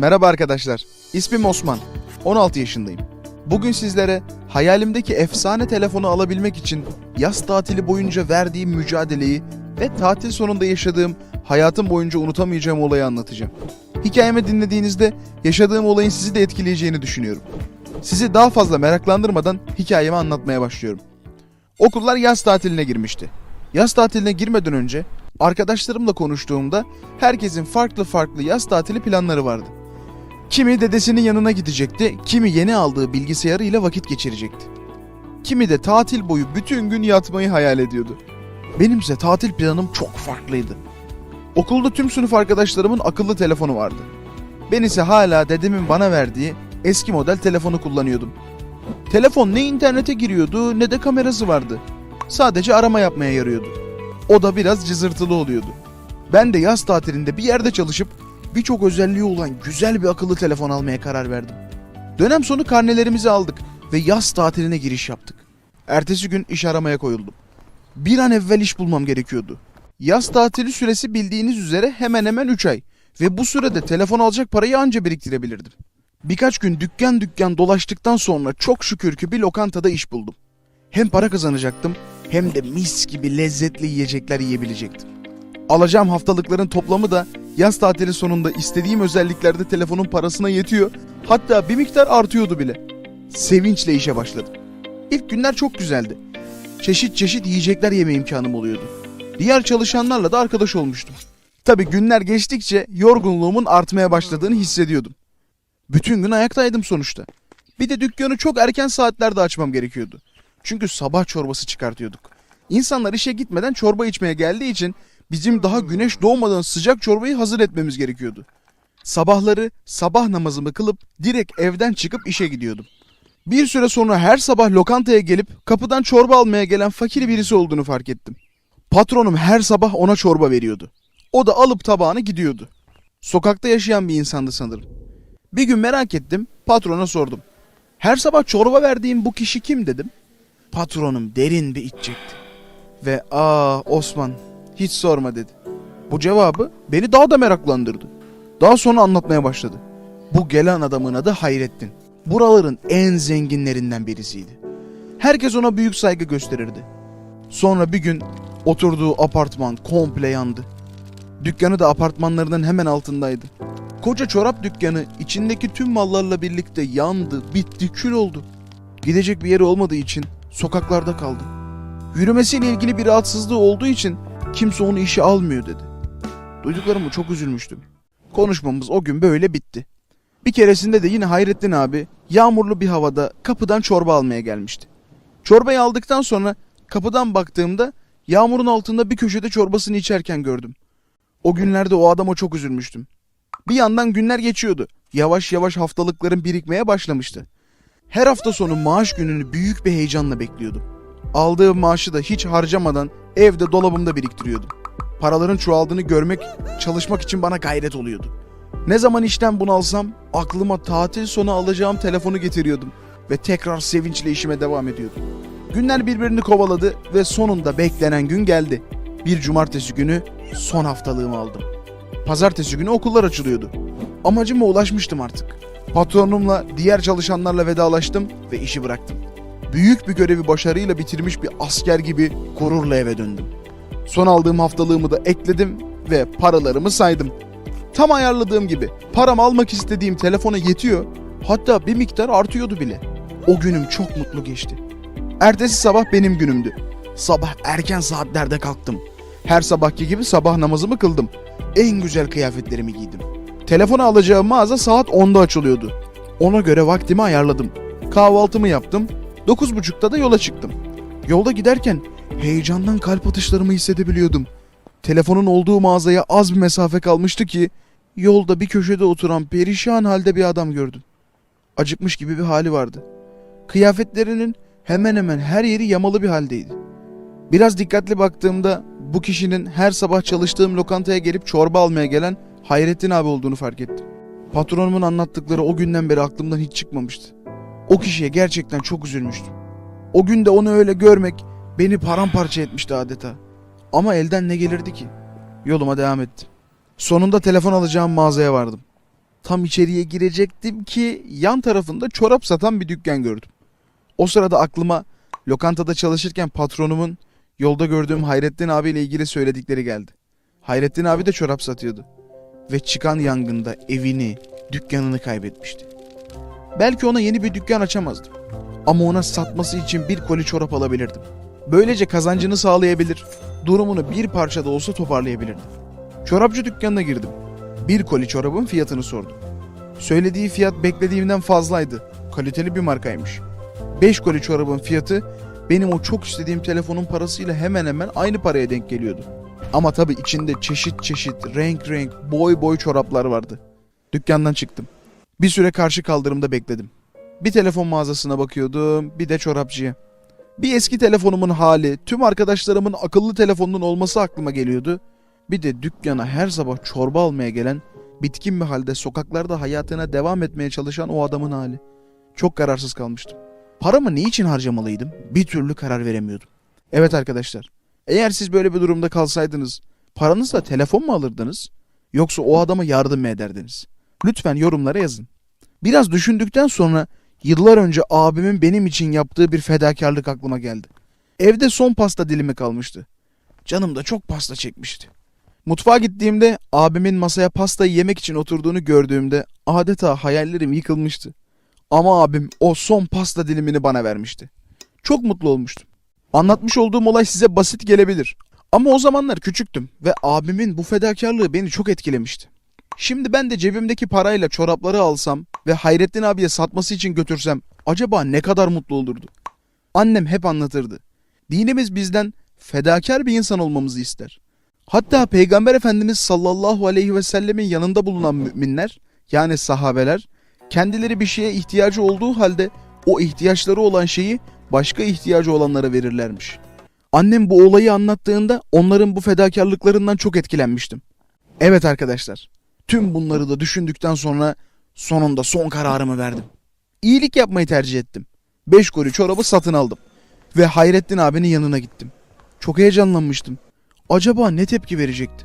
Merhaba arkadaşlar. İsmim Osman. 16 yaşındayım. Bugün sizlere hayalimdeki efsane telefonu alabilmek için yaz tatili boyunca verdiğim mücadeleyi ve tatil sonunda yaşadığım hayatım boyunca unutamayacağım olayı anlatacağım. Hikayemi dinlediğinizde yaşadığım olayın sizi de etkileyeceğini düşünüyorum. Sizi daha fazla meraklandırmadan hikayemi anlatmaya başlıyorum. Okullar yaz tatiline girmişti. Yaz tatiline girmeden önce arkadaşlarımla konuştuğumda herkesin farklı farklı yaz tatili planları vardı. Kimi dedesinin yanına gidecekti, kimi yeni aldığı bilgisayarıyla vakit geçirecekti. Kimi de tatil boyu bütün gün yatmayı hayal ediyordu. Benimse tatil planım çok farklıydı. Okulda tüm sınıf arkadaşlarımın akıllı telefonu vardı. Ben ise hala dedemin bana verdiği eski model telefonu kullanıyordum. Telefon ne internete giriyordu ne de kamerası vardı. Sadece arama yapmaya yarıyordu. O da biraz cızırtılı oluyordu. Ben de yaz tatilinde bir yerde çalışıp birçok özelliği olan güzel bir akıllı telefon almaya karar verdim. Dönem sonu karnelerimizi aldık ve yaz tatiline giriş yaptık. Ertesi gün iş aramaya koyuldum. Bir an evvel iş bulmam gerekiyordu. Yaz tatili süresi bildiğiniz üzere hemen hemen 3 ay ve bu sürede telefon alacak parayı anca biriktirebilirdim. Birkaç gün dükkan dükkan dolaştıktan sonra çok şükür ki bir lokantada iş buldum. Hem para kazanacaktım hem de mis gibi lezzetli yiyecekler yiyebilecektim. Alacağım haftalıkların toplamı da yaz tatili sonunda istediğim özelliklerde telefonun parasına yetiyor. Hatta bir miktar artıyordu bile. Sevinçle işe başladım. İlk günler çok güzeldi. Çeşit çeşit yiyecekler yeme imkanım oluyordu. Diğer çalışanlarla da arkadaş olmuştum. Tabi günler geçtikçe yorgunluğumun artmaya başladığını hissediyordum. Bütün gün ayaktaydım sonuçta. Bir de dükkanı çok erken saatlerde açmam gerekiyordu. Çünkü sabah çorbası çıkartıyorduk. İnsanlar işe gitmeden çorba içmeye geldiği için bizim daha güneş doğmadan sıcak çorbayı hazır etmemiz gerekiyordu. Sabahları sabah namazımı kılıp direkt evden çıkıp işe gidiyordum. Bir süre sonra her sabah lokantaya gelip kapıdan çorba almaya gelen fakir birisi olduğunu fark ettim. Patronum her sabah ona çorba veriyordu. O da alıp tabağını gidiyordu. Sokakta yaşayan bir insandı sanırım. Bir gün merak ettim, patrona sordum. Her sabah çorba verdiğim bu kişi kim dedim. Patronum derin bir iç çekti. Ve aa Osman hiç sorma dedi. Bu cevabı beni daha da meraklandırdı. Daha sonra anlatmaya başladı. Bu gelen adamın adı Hayrettin. Buraların en zenginlerinden birisiydi. Herkes ona büyük saygı gösterirdi. Sonra bir gün oturduğu apartman komple yandı. Dükkanı da apartmanlarının hemen altındaydı. Koca çorap dükkanı içindeki tüm mallarla birlikte yandı, bitti, kül oldu. Gidecek bir yeri olmadığı için sokaklarda kaldı. Yürümesiyle ilgili bir rahatsızlığı olduğu için kimse onu işe almıyor dedi. Duyduklarımı çok üzülmüştüm. Konuşmamız o gün böyle bitti. Bir keresinde de yine Hayrettin abi yağmurlu bir havada kapıdan çorba almaya gelmişti. Çorbayı aldıktan sonra kapıdan baktığımda yağmurun altında bir köşede çorbasını içerken gördüm. O günlerde o adama çok üzülmüştüm. Bir yandan günler geçiyordu. Yavaş yavaş haftalıkların birikmeye başlamıştı. Her hafta sonu maaş gününü büyük bir heyecanla bekliyordum. Aldığım maaşı da hiç harcamadan evde dolabımda biriktiriyordum. Paraların çoğaldığını görmek, çalışmak için bana gayret oluyordu. Ne zaman işten bunalsam aklıma tatil sonu alacağım telefonu getiriyordum ve tekrar sevinçle işime devam ediyordum. Günler birbirini kovaladı ve sonunda beklenen gün geldi. Bir cumartesi günü son haftalığımı aldım. Pazartesi günü okullar açılıyordu. Amacıma ulaşmıştım artık. Patronumla, diğer çalışanlarla vedalaştım ve işi bıraktım. Büyük bir görevi başarıyla bitirmiş bir asker gibi gururla eve döndüm. Son aldığım haftalığımı da ekledim ve paralarımı saydım. Tam ayarladığım gibi param almak istediğim telefona yetiyor. Hatta bir miktar artıyordu bile. O günüm çok mutlu geçti. Ertesi sabah benim günümdü. Sabah erken saatlerde kalktım. Her sabahki gibi sabah namazımı kıldım. En güzel kıyafetlerimi giydim. Telefonu alacağım mağaza saat 10'da açılıyordu. Ona göre vaktimi ayarladım. Kahvaltımı yaptım. 9.30'da da yola çıktım. Yolda giderken heyecandan kalp atışlarımı hissedebiliyordum. Telefonun olduğu mağazaya az bir mesafe kalmıştı ki yolda bir köşede oturan perişan halde bir adam gördüm. Acıkmış gibi bir hali vardı. Kıyafetlerinin hemen hemen her yeri yamalı bir haldeydi. Biraz dikkatli baktığımda bu kişinin her sabah çalıştığım lokantaya gelip çorba almaya gelen Hayrettin abi olduğunu fark ettim. Patronumun anlattıkları o günden beri aklımdan hiç çıkmamıştı. O kişiye gerçekten çok üzülmüştüm. O gün de onu öyle görmek beni paramparça etmişti adeta. Ama elden ne gelirdi ki? Yoluma devam ettim. Sonunda telefon alacağım mağazaya vardım. Tam içeriye girecektim ki yan tarafında çorap satan bir dükkan gördüm. O sırada aklıma lokantada çalışırken patronumun yolda gördüğüm Hayrettin abiyle ilgili söyledikleri geldi. Hayrettin abi de çorap satıyordu. Ve çıkan yangında evini, dükkanını kaybetmişti. Belki ona yeni bir dükkan açamazdım. Ama ona satması için bir koli çorap alabilirdim. Böylece kazancını sağlayabilir, durumunu bir parça da olsa toparlayabilirdim. Çorapçı dükkanına girdim. Bir koli çorabın fiyatını sordum. Söylediği fiyat beklediğimden fazlaydı. Kaliteli bir markaymış. 5 koli çorabın fiyatı benim o çok istediğim telefonun parasıyla hemen hemen aynı paraya denk geliyordu. Ama tabii içinde çeşit çeşit, renk renk, boy boy çoraplar vardı. Dükkandan çıktım. Bir süre karşı kaldırımda bekledim. Bir telefon mağazasına bakıyordum, bir de çorapçıya. Bir eski telefonumun hali, tüm arkadaşlarımın akıllı telefonunun olması aklıma geliyordu. Bir de dükkana her sabah çorba almaya gelen, bitkin bir halde sokaklarda hayatına devam etmeye çalışan o adamın hali. Çok kararsız kalmıştım. Paramı ne için harcamalıydım? Bir türlü karar veremiyordum. Evet arkadaşlar, eğer siz böyle bir durumda kalsaydınız, paranızla telefon mu alırdınız? Yoksa o adama yardım mı ederdiniz? Lütfen yorumlara yazın. Biraz düşündükten sonra yıllar önce abimin benim için yaptığı bir fedakarlık aklıma geldi. Evde son pasta dilimi kalmıştı. Canım da çok pasta çekmişti. Mutfağa gittiğimde abimin masaya pastayı yemek için oturduğunu gördüğümde adeta hayallerim yıkılmıştı. Ama abim o son pasta dilimini bana vermişti. Çok mutlu olmuştum. Anlatmış olduğum olay size basit gelebilir. Ama o zamanlar küçüktüm ve abimin bu fedakarlığı beni çok etkilemişti. Şimdi ben de cebimdeki parayla çorapları alsam ve Hayrettin abiye satması için götürsem acaba ne kadar mutlu olurdu? Annem hep anlatırdı. Dinimiz bizden fedakar bir insan olmamızı ister. Hatta Peygamber Efendimiz sallallahu aleyhi ve sellemin yanında bulunan müminler yani sahabeler kendileri bir şeye ihtiyacı olduğu halde o ihtiyaçları olan şeyi başka ihtiyacı olanlara verirlermiş. Annem bu olayı anlattığında onların bu fedakarlıklarından çok etkilenmiştim. Evet arkadaşlar, tüm bunları da düşündükten sonra sonunda son kararımı verdim. İyilik yapmayı tercih ettim. 5 koli çorabı satın aldım ve Hayrettin abinin yanına gittim. Çok heyecanlanmıştım. Acaba ne tepki verecekti?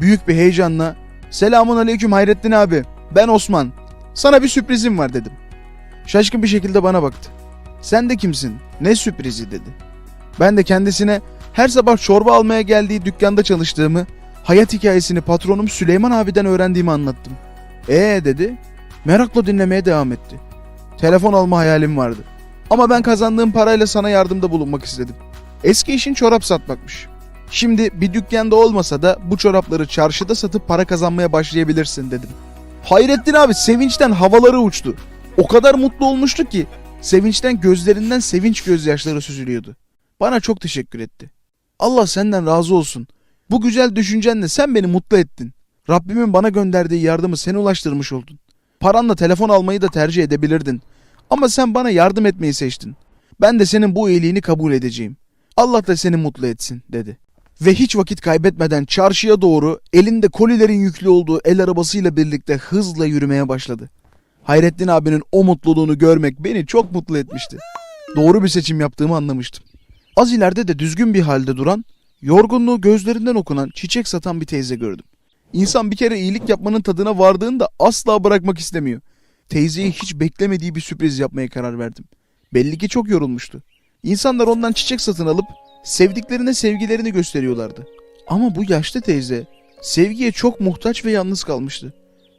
Büyük bir heyecanla "Selamun aleyküm Hayrettin abi. Ben Osman. Sana bir sürprizim var." dedim. Şaşkın bir şekilde bana baktı. "Sen de kimsin? Ne sürprizi?" dedi. Ben de kendisine her sabah çorba almaya geldiği dükkanda çalıştığımı, hayat hikayesini patronum Süleyman abiden öğrendiğimi anlattım. Ee dedi. Merakla dinlemeye devam etti. Telefon alma hayalim vardı. Ama ben kazandığım parayla sana yardımda bulunmak istedim. Eski işin çorap satmakmış. Şimdi bir dükkanda olmasa da bu çorapları çarşıda satıp para kazanmaya başlayabilirsin dedim. Hayrettin abi sevinçten havaları uçtu. O kadar mutlu olmuştu ki sevinçten gözlerinden sevinç gözyaşları süzülüyordu. Bana çok teşekkür etti. Allah senden razı olsun. Bu güzel düşüncenle sen beni mutlu ettin. Rabbimin bana gönderdiği yardımı sen ulaştırmış oldun. Paranla telefon almayı da tercih edebilirdin. Ama sen bana yardım etmeyi seçtin. Ben de senin bu iyiliğini kabul edeceğim. Allah da seni mutlu etsin dedi. Ve hiç vakit kaybetmeden çarşıya doğru elinde kolilerin yüklü olduğu el arabasıyla birlikte hızla yürümeye başladı. Hayrettin abinin o mutluluğunu görmek beni çok mutlu etmişti. Doğru bir seçim yaptığımı anlamıştım. Az ileride de düzgün bir halde duran, yorgunluğu gözlerinden okunan çiçek satan bir teyze gördüm. İnsan bir kere iyilik yapmanın tadına vardığında asla bırakmak istemiyor. Teyzeye hiç beklemediği bir sürpriz yapmaya karar verdim. Belli ki çok yorulmuştu. İnsanlar ondan çiçek satın alıp sevdiklerine sevgilerini gösteriyorlardı. Ama bu yaşlı teyze sevgiye çok muhtaç ve yalnız kalmıştı.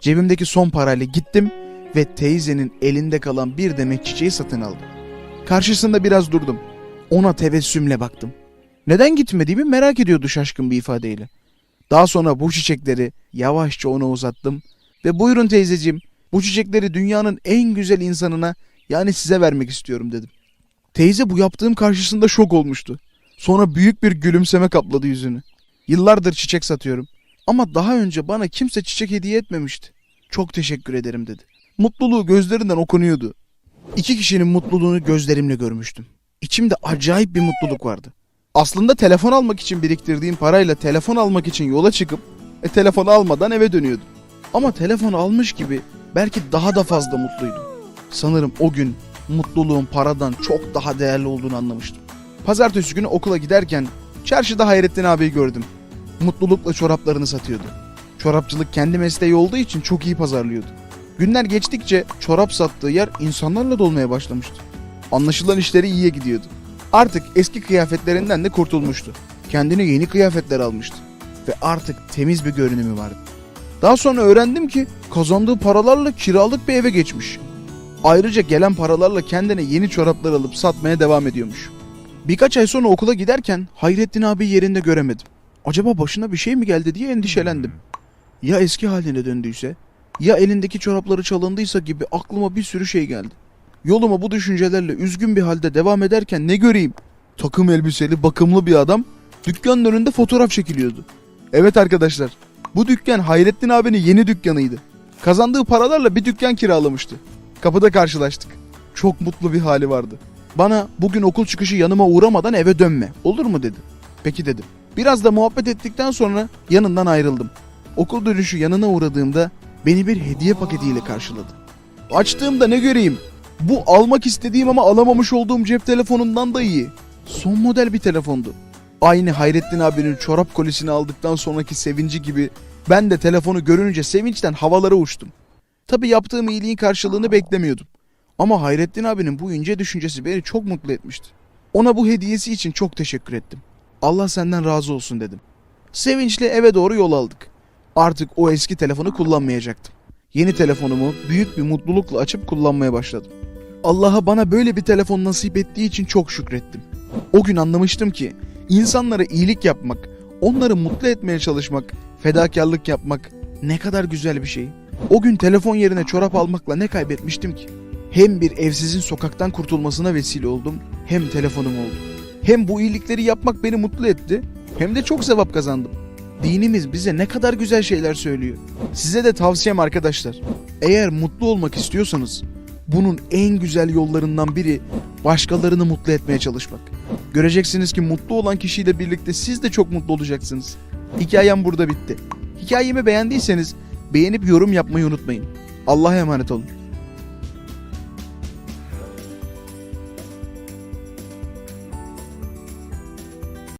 Cebimdeki son parayla gittim ve teyzenin elinde kalan bir demet çiçeği satın aldım. Karşısında biraz durdum. Ona tebessümle baktım. Neden gitmediğimi merak ediyordu şaşkın bir ifadeyle. Daha sonra bu çiçekleri yavaşça ona uzattım ve buyurun teyzeciğim bu çiçekleri dünyanın en güzel insanına yani size vermek istiyorum dedim. Teyze bu yaptığım karşısında şok olmuştu. Sonra büyük bir gülümseme kapladı yüzünü. Yıllardır çiçek satıyorum ama daha önce bana kimse çiçek hediye etmemişti. Çok teşekkür ederim dedi. Mutluluğu gözlerinden okunuyordu. İki kişinin mutluluğunu gözlerimle görmüştüm. İçimde acayip bir mutluluk vardı. Aslında telefon almak için biriktirdiğim parayla telefon almak için yola çıkıp e, telefon almadan eve dönüyordum. Ama telefon almış gibi belki daha da fazla mutluydum. Sanırım o gün mutluluğun paradan çok daha değerli olduğunu anlamıştım. Pazartesi günü okula giderken çarşıda Hayrettin abiyi gördüm. Mutlulukla çoraplarını satıyordu. Çorapçılık kendi mesleği olduğu için çok iyi pazarlıyordu. Günler geçtikçe çorap sattığı yer insanlarla dolmaya başlamıştı. Anlaşılan işleri iyiye gidiyordu. Artık eski kıyafetlerinden de kurtulmuştu. Kendine yeni kıyafetler almıştı. Ve artık temiz bir görünümü vardı. Daha sonra öğrendim ki kazandığı paralarla kiralık bir eve geçmiş. Ayrıca gelen paralarla kendine yeni çoraplar alıp satmaya devam ediyormuş. Birkaç ay sonra okula giderken Hayrettin abi yerinde göremedim. Acaba başına bir şey mi geldi diye endişelendim. Ya eski haline döndüyse, ya elindeki çorapları çalındıysa gibi aklıma bir sürü şey geldi. Yoluma bu düşüncelerle üzgün bir halde devam ederken ne göreyim? Takım elbiseli bakımlı bir adam dükkanın önünde fotoğraf çekiliyordu. Evet arkadaşlar, bu dükkan Hayrettin abinin yeni dükkanıydı. Kazandığı paralarla bir dükkan kiralamıştı. Kapıda karşılaştık. Çok mutlu bir hali vardı. Bana bugün okul çıkışı yanıma uğramadan eve dönme. Olur mu dedi. Peki dedim. Biraz da muhabbet ettikten sonra yanından ayrıldım. Okul dönüşü yanına uğradığımda beni bir hediye paketiyle karşıladı. Açtığımda ne göreyim? Bu almak istediğim ama alamamış olduğum cep telefonundan da iyi. Son model bir telefondu. Aynı Hayrettin abinin çorap kolisini aldıktan sonraki sevinci gibi ben de telefonu görünce sevinçten havalara uçtum. Tabi yaptığım iyiliğin karşılığını beklemiyordum. Ama Hayrettin abinin bu ince düşüncesi beni çok mutlu etmişti. Ona bu hediyesi için çok teşekkür ettim. Allah senden razı olsun dedim. Sevinçle eve doğru yol aldık. Artık o eski telefonu kullanmayacaktım. Yeni telefonumu büyük bir mutlulukla açıp kullanmaya başladım. Allah'a bana böyle bir telefon nasip ettiği için çok şükrettim. O gün anlamıştım ki insanlara iyilik yapmak, onları mutlu etmeye çalışmak, fedakarlık yapmak ne kadar güzel bir şey. O gün telefon yerine çorap almakla ne kaybetmiştim ki? Hem bir evsizin sokaktan kurtulmasına vesile oldum, hem telefonum oldu. Hem bu iyilikleri yapmak beni mutlu etti, hem de çok sevap kazandım. Dinimiz bize ne kadar güzel şeyler söylüyor. Size de tavsiyem arkadaşlar. Eğer mutlu olmak istiyorsanız bunun en güzel yollarından biri başkalarını mutlu etmeye çalışmak. Göreceksiniz ki mutlu olan kişiyle birlikte siz de çok mutlu olacaksınız. Hikayem burada bitti. Hikayemi beğendiyseniz beğenip yorum yapmayı unutmayın. Allah'a emanet olun.